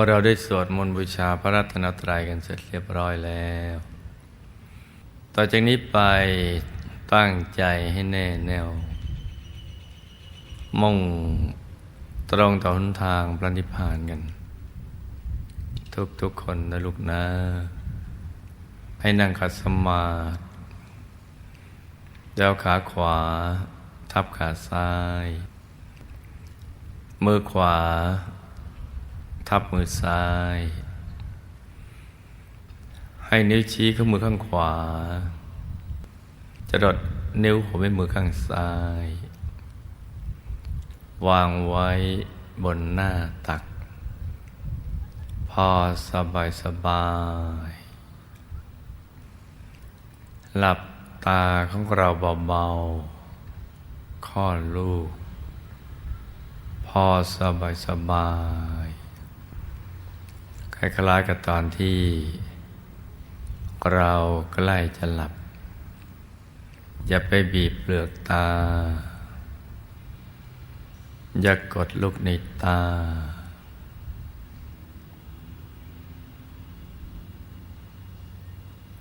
อเราได้สวดมนต์บูชาพระรัตนตรัยกันเสร็จเรียบร้อยแล้ว ต่อจากนี้ไปตั้งใจให้แน่แน่วมุ่งตรงต่อหนทางพระนิพพานกัน ทุกๆคนนะลูกนะ ให้นั่งขัดสมาธิแล้วขาขวา ทับขาซ้าย มือขวา ทับมือซ้าย ให้นิ้วชี้ข้างมือข้างขวา จะดดนิ้วหัวแม่มือข้างซ้าย วางไว้บนหน้าตัก พอสบายสบาย หลับตาของเราเบาๆคลอลูก พอสบายสบาย คล้ายๆกับตอนที่ เราใกล้จะหลับ อย่าไปบีบเปลือกตา อย่ากดลูกในตา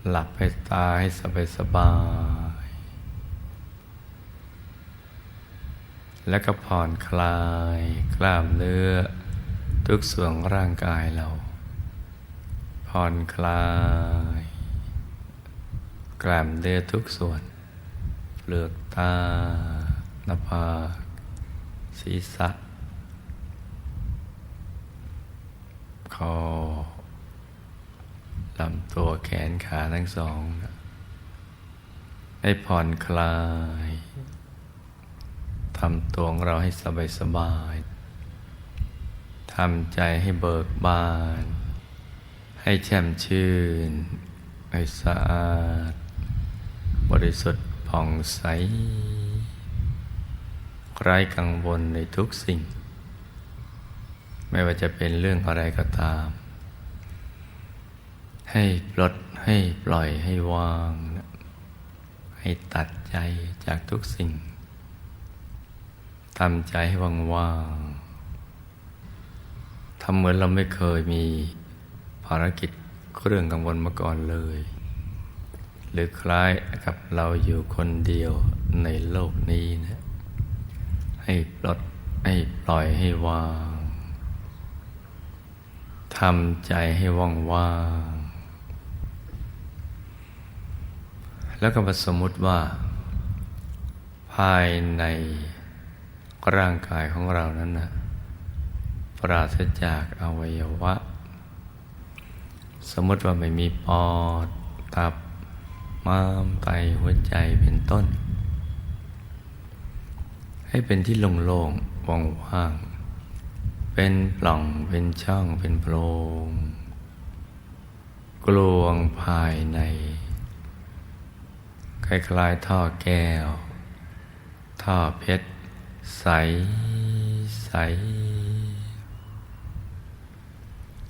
หลับให้ตาให้สบายสบายแล้วก็ผ่อนคลายกล้ามเนื้อทุกส่วนร่างกายเรา ผ่อนคลาย กล้ามเนื้อทุกส่วนเปลือกตาหน้าผากศีรษะคอลำตัวแขนขาทั้งสอง ให้ผ่อนคลายทำตัวของเราให้สบายสบายทำใจให้เบิกบาน ให้แช่มชื่น ให้สะอาด บริสุทธิ์ผ่องใส ไร้กังวลในทุกสิ่ง ไม่ว่าจะเป็นเรื่องอะไรก็ตาม ให้ปลดให้ปล่อยให้วาง ให้ตัดใจจากทุกสิ่งทำใจให้ว่างว่างทำเหมือนเราไม่เคยมี ภารกิจเครื่องกังวลมาก่อนเลย หรือคล้ายกับเราอยู่คนเดียวในโลกนี้นะให้ปลดให้ปล่อยให้วางทำใจให้ว่างว่างแล้วก็มาสมมติว่า ภายในร่างกายของเรานั้นนะปราศจากอวัยวะ สมมติว่าไม่มีปอด ตับ ม้าม ไต หัวใจเป็นต้น ให้เป็นที่โล่งๆว่างๆ เป็นปล่อง เป็นช่อง เป็นโพรง กลวงภายในคล้ายๆท่อแก้ว ท่อเพชร ใส ใส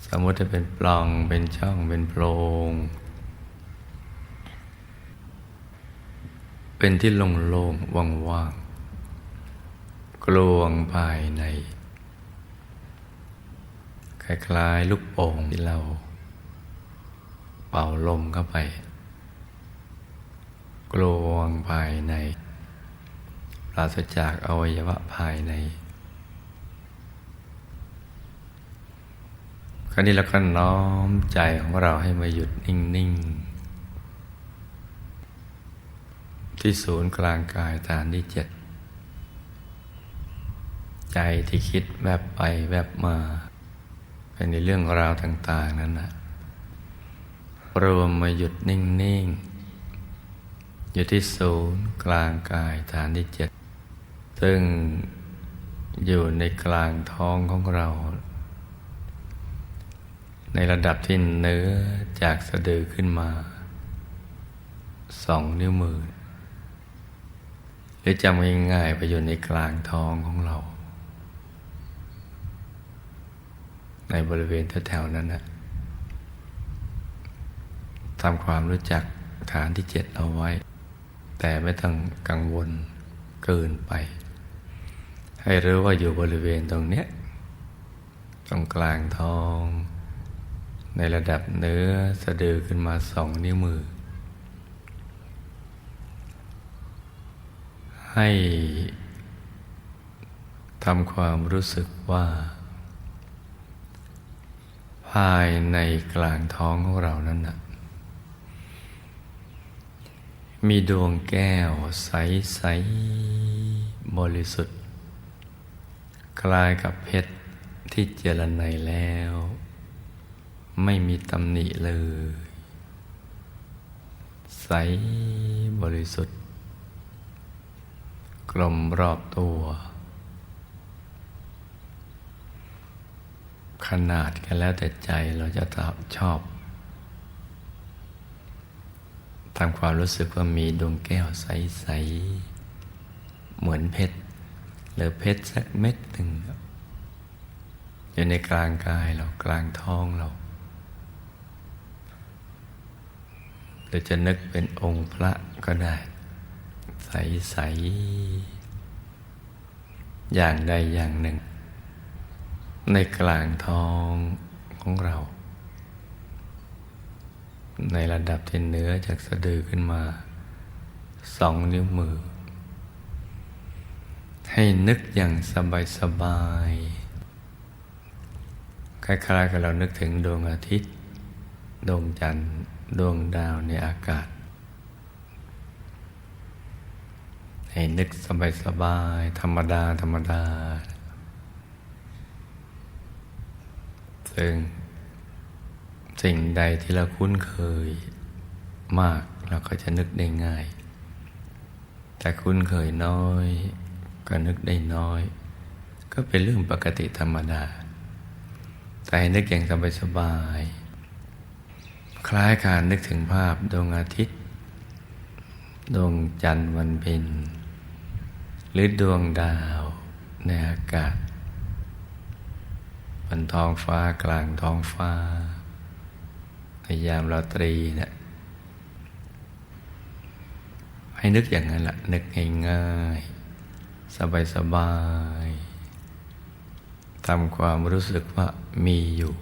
สมมติจะเป็นปล่องเป็นช่องเป็นโพรงเป็นที่โล่งๆว่างๆกลวงภายใน คล้ายๆลูกโป่งที่เรา เป่าลมเข้าไป กลวงภายใน ปราศจากอวัยวะภายใน ราวนี้เราก็น้อมใจของเราให้มาหยุดนิ่ง ๆ ที่ศูนย์กลางกายฐานที่เจ็ด ใจที่คิดแวบไปแวบมาเป็นในเรื่องราวต่าง ๆ นั้นนะรวมมาหยุดนิ่ง ๆ อยู่ที่ศูนย์กลางกายฐานที่เจ็ดซึ่งอยู่ในกลางท้องของเรา ในระดับที่เนื้อจากสะดือขึ้นมาสองนิ้วมือ หรือจำง่ายๆไปอยู่ในกลางท้องของเรา ในบริเวณแถวๆนั้นนะทำความรู้จักฐานที่เจ็ดเอาไว้ แต่ไม่ต้องกังวลเกินไป ให้รู้ว่าอยู่บริเวณตรงเนี้ยตรงกลางท้อง ในระดับเนื้อสะดือขึ้นมาสองนิ้วมือ ให้ทำความรู้สึกว่า ภายในกลางท้องของเรานั้นนะมีดวงแก้วใสๆบริสุทธิ์ คล้ายกับเพชรที่เจรไนแล้ว ไม่มีตำหนิเลย ใสบริสุทธิ์ กลมรอบตัว ขนาดกันแล้วแต่ใจเราจะชอบทำความรู้สึกว่ามีดวงแก้วใส ๆ เหมือนเพชรหรือเพชรสักเม็ดหนึ่งอยู่ในกลางกายเรากลางท้องเรา หรือจะนึกเป็นองค์พระก็ได้ ใส ๆ อย่างใดอย่างหนึ่ง ในกลางท้องของเรา ในระดับที่เนื้อจากสะดือขึ้นมา สองนิ้วมือ ให้นึกอย่างสบายสบายคล้ายๆกับเรานึกถึงดวงอาทิตย์ ดวงจันทร์ ดวงดาวในอากาศ ให้นึกสบายสบายธรรมดา ธรรมดา ซึ่งสิ่งใดที่เราคุ้นเคยมากเราก็จะนึกได้ง่าย แต่คุ้นเคยน้อย ก็นึกได้น้อย ก็เป็นเรื่องปกติธรรมดา แต่ให้นึกอย่างสบายๆ คล้ายการนึกถึงภาพดวงอาทิตย์ ดวงจันทร์วันเพ็ญหรือดวงดาวในอากาศบนท้องฟ้ากลางท้องฟ้า ในยามราตรีเนะี่ยให้นึกอย่างนั้นละนึกง่ายๆ สบายๆทำความรู้สึกว่ามีอยู่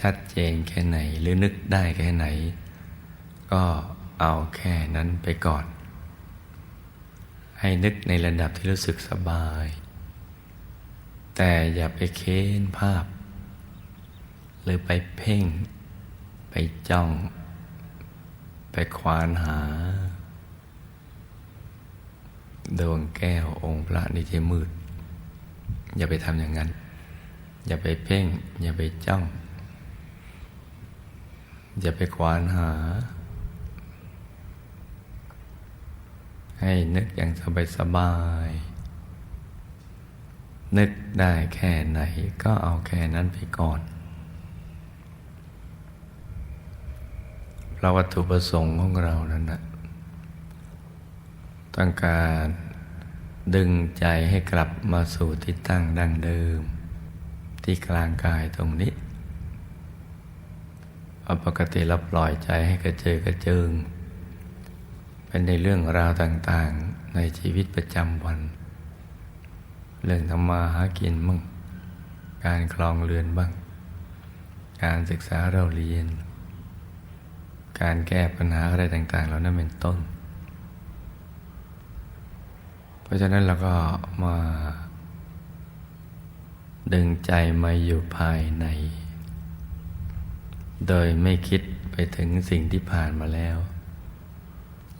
ชัดเจนแค่ไหนหรือนึกได้แค่ไหน ก็เอาแค่นั้นไปก่อน ให้นึกในระดับที่รู้สึกสบาย แต่อย่าไปเค้นภาพ หรือไปเพ่ง ไปจ้อง ไปควานหา ดวงแก้วองค์พระนิที่มืด อย่าไปทำอย่างนั้น อย่าไปเพ่ง อย่าไปจ้อง อย่าไปควานหา ให้นึกอย่างสบายสบาย นึกได้แค่ไหนก็เอาแค่นั้นไปก่อนเพราะวัตถุประสงค์ของเรานั้นนะต้องการดึงใจให้กลับมาสู่ที่ตั้งดั้งเดิม ที่กลางกายตรงนี้ เพราะปกติเราปล่อยใจให้กระเจิงกระเจิง เป็นในเรื่องราวต่างๆในชีวิตประจำวัน เรื่องทำมาหากินบ้างการคลองเรือนบ้าง การศึกษาเราเรียน การแก้ปัญหาอะไรต่าง ๆ เหล่านั้นเป็นต้น เพราะฉะนั้นเราก็มา ดึงใจมาอยู่ภายใน โดยไม่คิดไปถึงสิ่งที่ผ่านมาแล้ว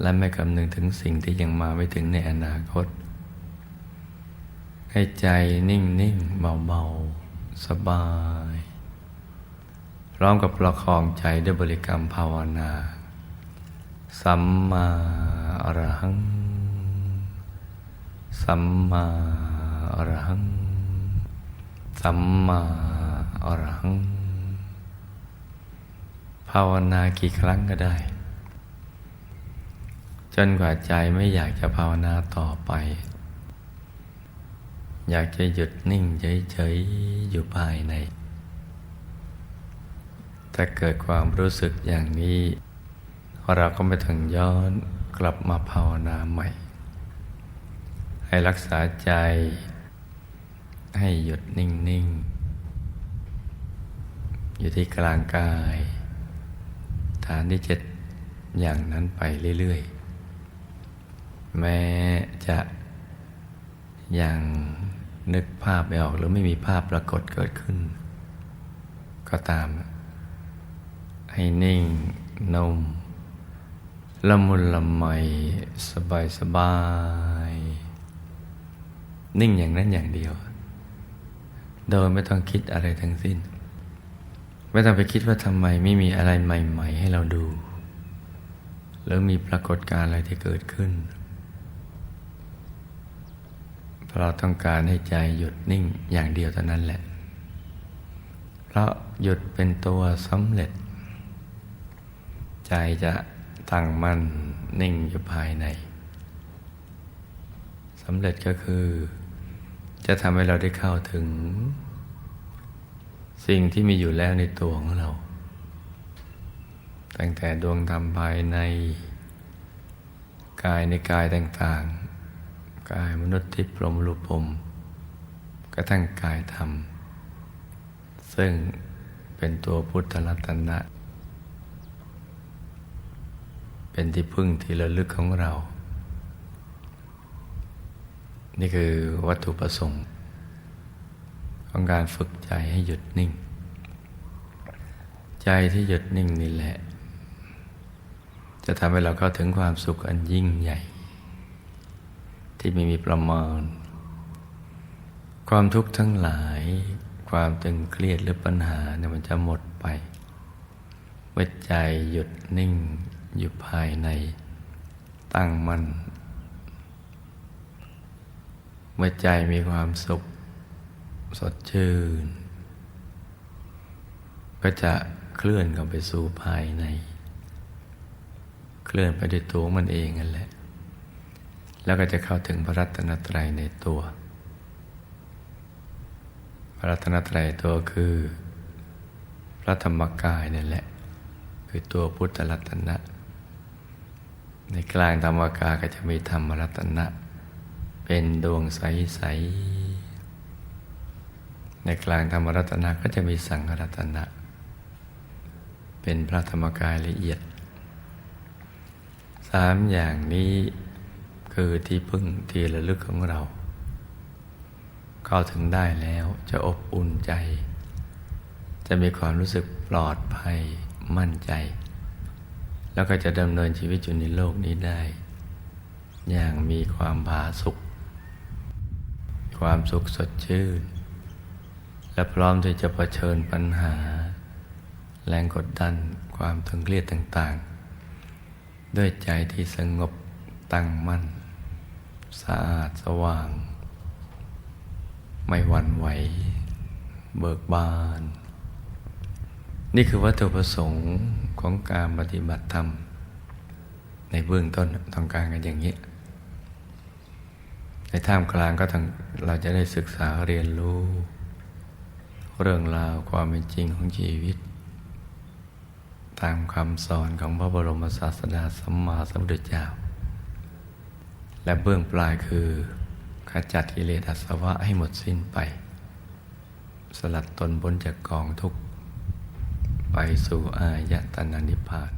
และไม่คำนึงถึงสิ่งที่ยังมาไม่ถึงในอนาคต ให้ใจนิ่งๆเบาๆสบาย พร้อมกับประคองใจด้วยบริกรรมภาวนา สัมมาอรหัง สัมมาอรหัง สัมมาอรหัง ภาวนากี่ครั้งก็ได้ จนกว่าใจไม่อยากจะภาวนาต่อไป อยากจะหยุดนิ่งเฉยๆอยู่ภายใน ถ้าเกิดความรู้สึกอย่างนี้ เราก็ไม่ถึงย้อนกลับมาภาวนาใหม่ ให้รักษาใจ ให้หยุดนิ่ง ๆ อยู่ที่กลางกาย ฐานที่เจ็ดอย่างนั้นไปเรื่อยๆ แม้จะยังนึกภาพไม่ออกหรือไม่มีภาพปรากฏเกิดขึ้น ก็ตาม ให้นิ่งนุ่มละมุนละไมสบายสบาย นิ่งอย่างนั้นอย่างเดียว โดยไม่ต้องคิดอะไรทั้งสิ้น ไม่ต้องไปคิดว่าทำไมไม่มีอะไรใหม่ ๆ ให้เราดูหรือมีปรากฏการณ์อะไรที่เกิดขึ้นเพราะเราต้องการให้ใจหยุดนิ่งอย่างเดียวเท่านั้นแหละ เพราะหยุดเป็นตัวสำเร็จ ใจจะตั้งมั่นนิ่งอยู่ภายในสำเร็จก็คือ จะทำให้เราได้เข้าถึง สิ่งที่มีอยู่แล้วในตัวของเรา ตั้งแต่ดวงธรรมภายใน กายในกายต่างๆ กายมนุษย์ที่พรหมรูปพรมกระทั่งกายธรรม ซึ่งเป็นตัวพุทธรัตนะ เป็นที่พึ่งที่ระลึกของเรา นี่คือวัตถุประสงค์ ของการฝึกใจให้หยุดนิ่ง ใจที่หยุดนิ่งนี่แหละ จะทำให้เราเข้าถึงความสุขอันยิ่งใหญ่ ที่ไม่มีประมาณ ความทุกข์ทั้งหลาย ความตึงเครียดหรือปัญหาเนี่ยมันจะหมดไปเมื่อใจหยุดนิ่งอยู่ภายในตั้งมัน่นเมื่อใจมีความสุข สดชื่น ก็จะเคลื่อนเข้าไปสู่ภายใน เคลื่อนไปด้วยตัวมันเองนั่นแหละ แล้วก็จะเข้าถึงพระรัตนตรัยในตัว พระรัตนตรัยตัวคือ พระธรรมกายนั่นแหละ คือตัวพุทธรัตนะ ในกลางธรรมกายก็จะมีธรรมรัตนะ เป็นดวงใสๆ ในกลางธรรมรัตนะก็จะมีสังฆรัตนะ เป็นพระธรรมกายละเอียดสามอย่างนี้คือที่พึ่งที่ระลึกของเรา เข้าถึงได้แล้วจะอบอุ่นใจ จะมีความรู้สึกปลอดภัยมั่นใจ แล้วก็จะดำเนินชีวิตอยู่ในโลกนี้ได้ อย่างมีความผาสุข ความสุขสดชื่น และพร้อมที่จะะเผชิญปัญหา แรงกดดันความตึงเครียดต่างๆ ด้วยใจที่สงบตั้งมั่น สะอาดสว่าง ไม่หวั่นไหว เบิกบาน นี่คือวัตถุประสงค์ของการปฏิบัติธรรม ในเบื้องต้นต้องการกันอย่างนี้ในท่ามกลางก็ต้งเราจะได้ศึกษาเรียนรู้ เรื่องราวความเป็นจริงของชีวิต ตามคำสอนของพระบรมศาสดาสัมมาสัมพุทธเจ้า และเบื้องปลายคือขจัดกิเลสอาสวะให้หมดสิ้นไป สลัดตนบนจากกองทุกข์ไปสู่อายตนะนิพพาน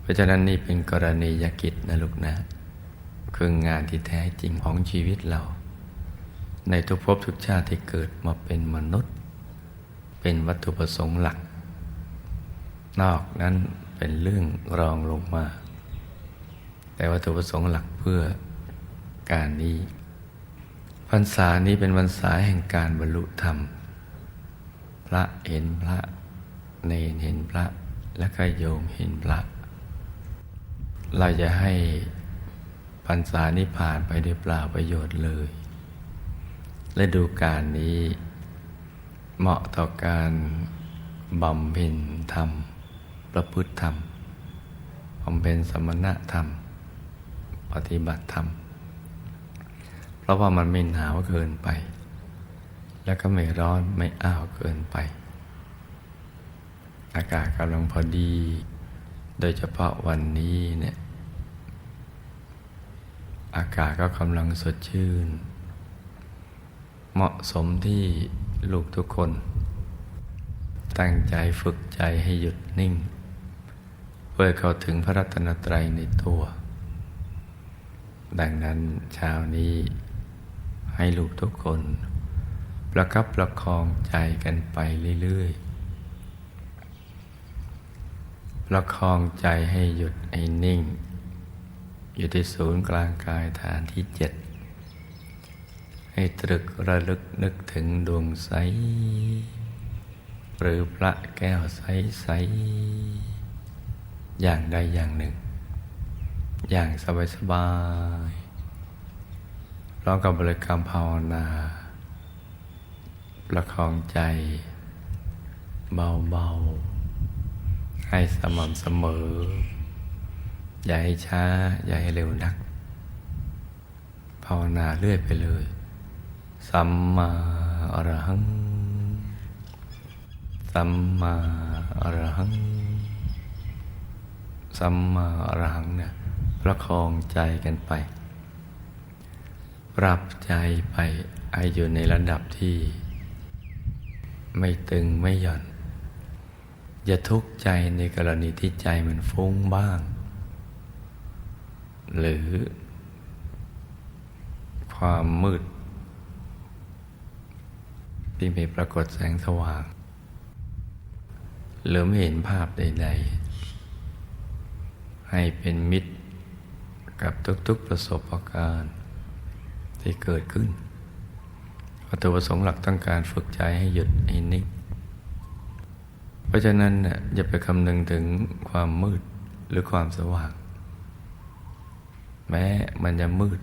เพราะฉะนั้นนี่เป็นกรณียกิจนะลูกนะ คืองานที่แท้จริงของชีวิตเรา ในทุกภพทุกชาติที่เกิดมาเป็นมนุษย์ เป็นวัตถุประสงค์หลัก นอกนั้นเป็นเรื่องรองลงมา แต่วัตถุประสงค์หลักเพื่อการนี้พรรษานี้เป็นพรรษาแห่งการบรรลุธรรม พระเห็นพระเนนเห็นพระและก็โยมเห็นพระ เราจะให้พรรษานี้ผ่านไปด้วยเปล่าประโยชน์เลย และดูการนี้ เหมาะต่อการบำเพ็ญธรรม ประพฤติธรรมบำเพ็ญสมณะธรรม ปฏิบัติธรรม เพราะว่ามันไม่หนาวเกินไป แล้วก็ไม่ร้อนไม่อ้าวเกินไป อากาศกำลังพอดี โดยเฉพาะวันนี้เนี่ย อากาศก็กำลังสดชื่น เหมาะสมที่ลูกทุกคน ตั้งใจฝึกใจให้หยุดนิ่ง เพื่อเข้าถึงพระรัตนตรัยในตัว ดังนั้นเช้านี้ให้ลูกทุกคน ประคับประคองใจกันไปเรื่อยๆ ประคองใจให้หยุดให้นิ่ง อยู่ที่ศูนย์กลางกายฐานที่เจ็ด ให้ตรึกระลึกนึกถึงดวงใส หรือพระแก้วใสใสๆอย่างใดอย่างหนึ่ง อย่างสบายสบายๆพร้อมกับบริกรรมภาวนา ประคองใจ เบาๆ ให้สม่ำเสมอ อย่าให้ช้า อย่าให้เร็วนัก ภาวนาเรื่อยไปเลย สัมมาอรหัง สัมมาอรหัง สัมมาอรหังเนี่ยประคองใจกันไป ปรับใจไปไออยู่ในระดับที่ ไม่ตึงไม่หย่อน อย่าทุกข์ใจในกรณีที่ใจมันฟุ้งบ้าง หรือความมืด ที่ไม่ปรากฏแสงสว่าง หรือไม่เห็นภาพใด ๆ ให้เป็นมิตรกับทุกๆประสบการณ์ที่เกิดขึ้นวัตถุประสงค์หลักต้องการฝึกใจให้หยุดให้นิ่งเพราะฉะนั้นน่ะอย่าไปคำนึงถึงความมืดหรือความสว่าง แม้มันจะมืด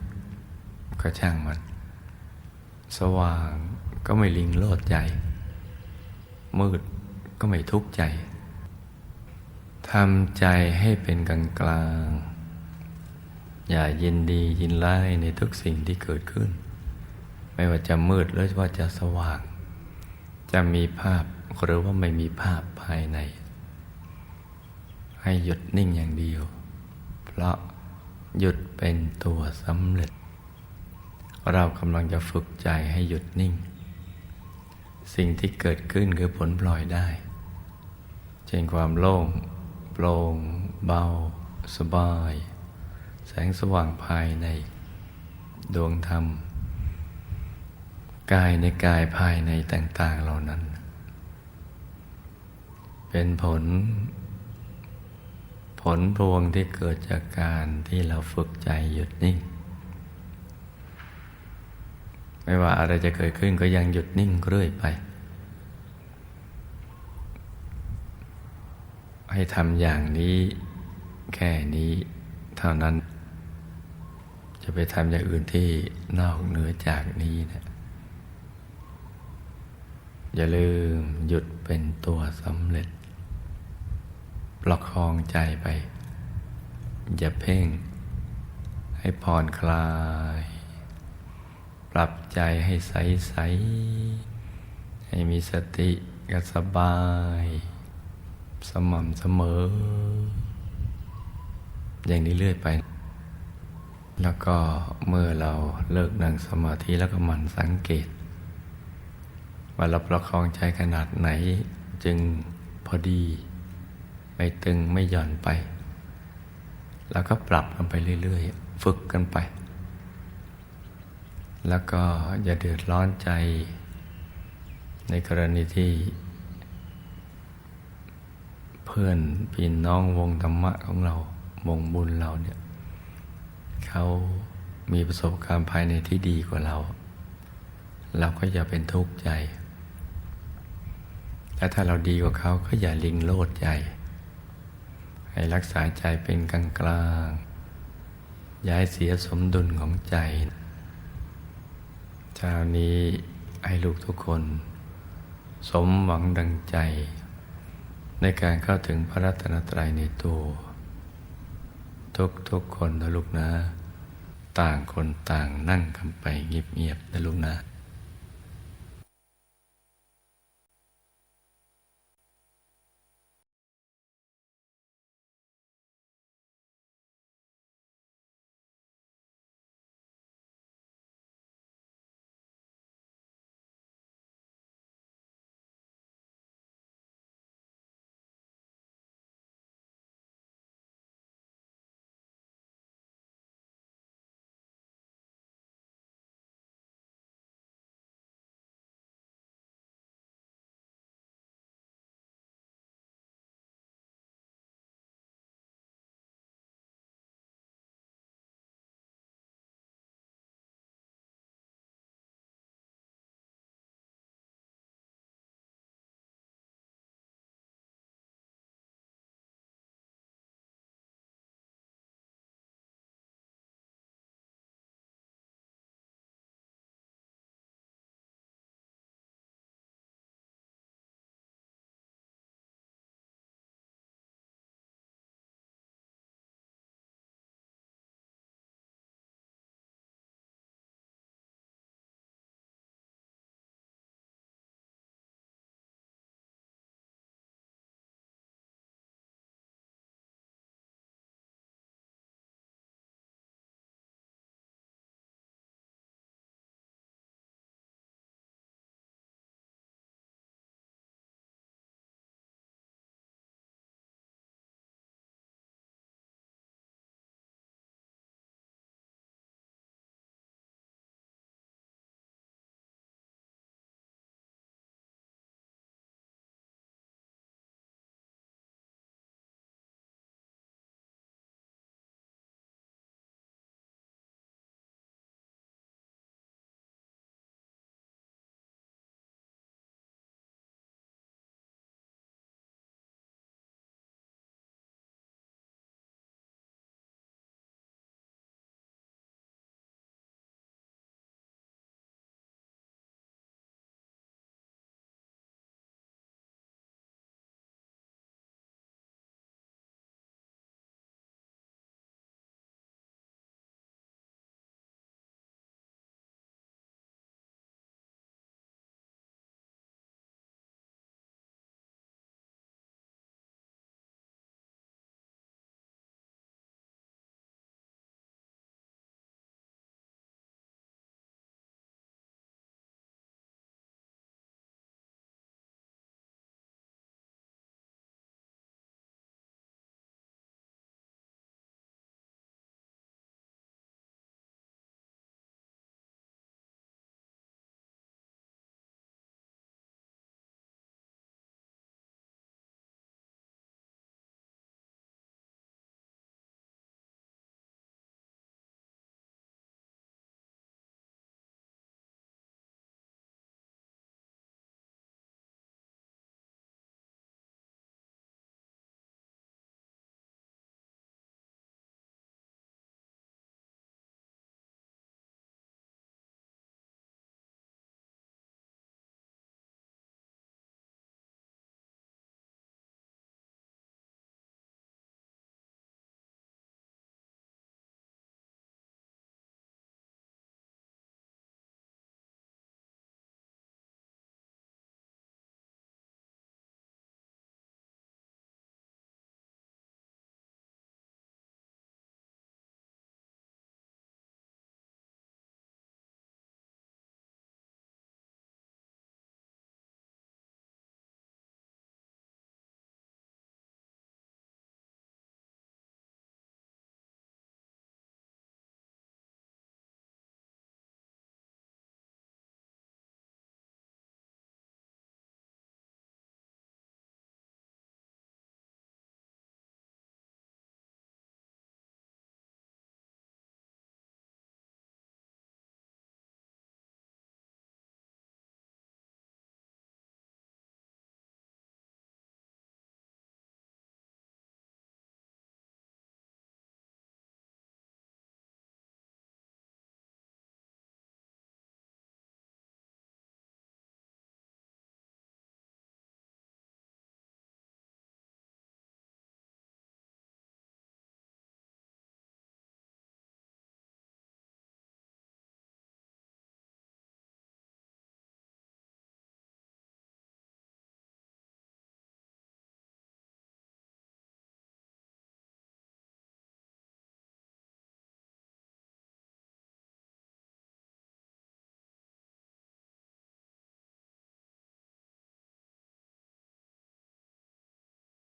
ก็ช่างมัน สว่าง ก็ไม่ลิงโลดใจ มืดก็ไม่ทุกข์ใจทำใจให้เป็นกลางกลาง อย่ายินดียินร้ายในทุกสิ่งที่เกิดขึ้น ไม่ว่าจะมืดหรือว่าจะสว่าง จะมีภาพหรือว่าไม่มีภาพภายใน ให้หยุดนิ่งอย่างเดียว เพราะหยุดเป็นตัวสำเร็จ เรากำลังจะฝึกใจให้หยุดนิ่ง สิ่งที่เกิดขึ้นคือผลปล่อยได้ เช่นความโล่งโปร่งเบา สบาย แสงสว่างภายในดวงธรรม กายในกายภายในต่าง ๆเหล่านั้น เป็นผล ผลพวงที่เกิดจากการที่เราฝึกใจหยุดนิ่ง ไม่ว่าอะไรจะเกิดขึ้นก็ยังหยุดนิ่งเรื่อยไป ให้ทำอย่างนี้แค่นี้เท่านั้น จะไปทำอย่างอื่นที่นอกเหนือจากนี้นะอย่าลืมหยุดเป็นตัวสำเร็จ ประคองใจไป อย่าเพ่ง ให้ผ่อนคลาย ปรับใจให้ใสใสให้มีสติกับสบาย สม่ำเสมอ อย่างนี้เรื่อยไป แล้วก็เมื่อเราเลิกนั่งสมาธิแล้วก็หมั่นสังเกต ว่าเราประคองใจขนาดไหนจึงพอดี ไม่ตึงไม่หย่อนไป แล้วก็ปรับกันไปเรื่อยๆ ฝึกกันไป แล้วก็อย่าเดือดร้อนใจ ในกรณีที่ เพื่อนพี่น้องวงธรรมะของเราวงบุญเราเนี่ยเขามีประสบการณ์ภายในที่ดีกว่าเรา เราก็อย่าเป็นทุกข์ใจ และถ้าเราดีกว่าเขาก็อย่าลิงโลดใจ ให้รักษาใจเป็นกลางกลางๆอย่าให้เสียสมดุลของใจ เช้านี้ให้ลูกทุกคน สมหวังดังใจ ในการเข้าถึงพระรัตนตรัยในตัว ทุกทุกคนนะลูกนะ ต่างคนต่างนั่งกันไปเงียบๆนะลูกนะ